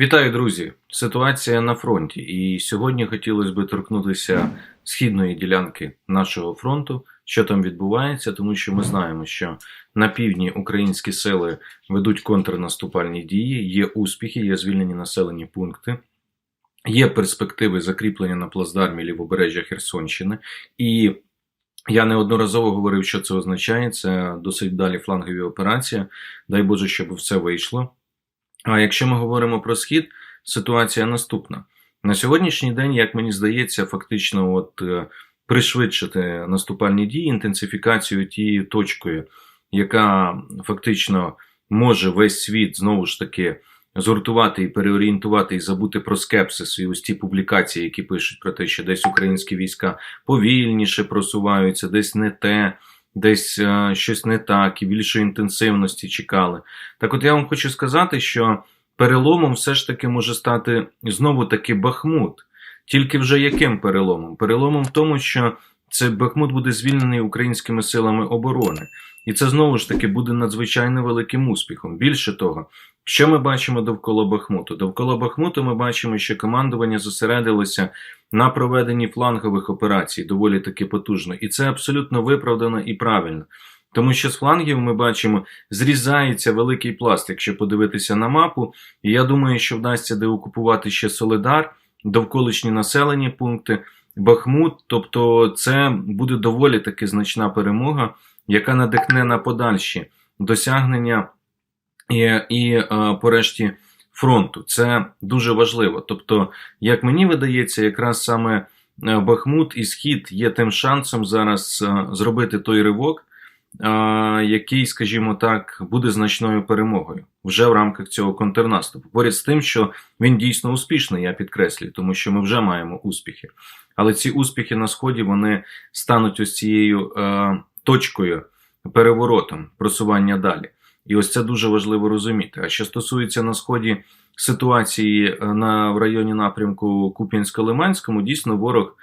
Вітаю, друзі! Ситуація на фронті. І сьогодні хотілося б торкнутися східної ділянки нашого фронту, що там відбувається, тому що ми знаємо, що на півдні українські сили ведуть контрнаступальні дії, є успіхи, є звільнені населені пункти. Є перспективи закріплення на плацдармі лівобережжя Херсонщини, і я неодноразово говорив, що це означає. Це досить далі флангові операції. Дай Боже, щоб все вийшло. А якщо ми говоримо про схід, ситуація наступна. На сьогоднішній день, як мені здається, фактично от е, пришвидшити наступальні дії, інтенсифікацію тією точкою, яка фактично може весь світ знову ж таки згуртувати і переорієнтувати і забути про скепсис і ось ті публікації, які пишуть про те, що десь українські війська повільніше просуваються, десь не те, десь е, щось не так, і більшої інтенсивності чекали. Так от я вам хочу сказати, що переломом все ж таки може стати знову таки Бахмут. Тільки вже яким переломом? Переломом в тому, що це Бахмут буде звільнений українськими силами оборони. І це знову ж таки буде надзвичайно великим успіхом. Більше того, що ми бачимо довкола Бахмуту? Довкола Бахмуту ми бачимо, що командування зосередилося на проведенні флангових операцій доволі таки потужно. І це абсолютно виправдано і правильно. Тому що з флангів ми бачимо, зрізається великий пласт, якщо подивитися на мапу. І я думаю, що вдасться деокупувати ще Солидар, довколишні населені пункти, Бахмут. Тобто, це буде доволі таки значна перемога, яка надихне на подальші досягнення і, і е, порешті фронту. Це дуже важливо. Тобто, як мені видається, якраз саме е, Бахмут і Схід є тим шансом зараз е, зробити той ривок, який, скажімо так, буде значною перемогою вже в рамках цього контрнаступу. Поряд з тим, що він дійсно успішний, я підкреслюю, тому що ми вже маємо успіхи. Але ці успіхи на сході вони стануть ось цією е, точкою, переворотом просування далі. І ось це дуже важливо розуміти. А що стосується на сході ситуації е, на в районі напрямку Куп'янсько-Лиманському, дійсно ворог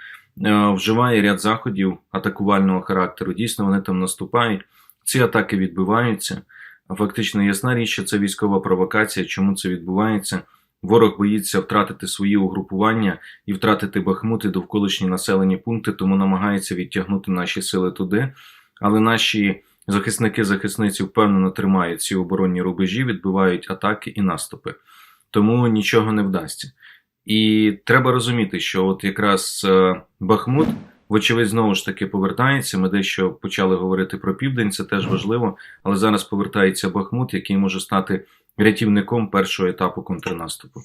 вживає ряд заходів атакувального характеру. Дійсно, вони там наступають. Ці атаки відбиваються. Фактично, ясна річ, що це військова провокація. Чому це відбувається? Ворог боїться втратити свої угрупування і втратити Бахмут і довколишні населені пункти, тому намагається відтягнути наші сили туди. Але наші захисники захисниці впевнено тримають ці оборонні рубежі, відбивають атаки і наступи. Тому нічого не вдасться. І треба розуміти, що от якраз е, Бахмут, вочевидь, знову ж таки повертається. Ми дещо почали говорити про південь, це теж важливо, але зараз повертається Бахмут, який може стати рятівником першого етапу контрнаступу.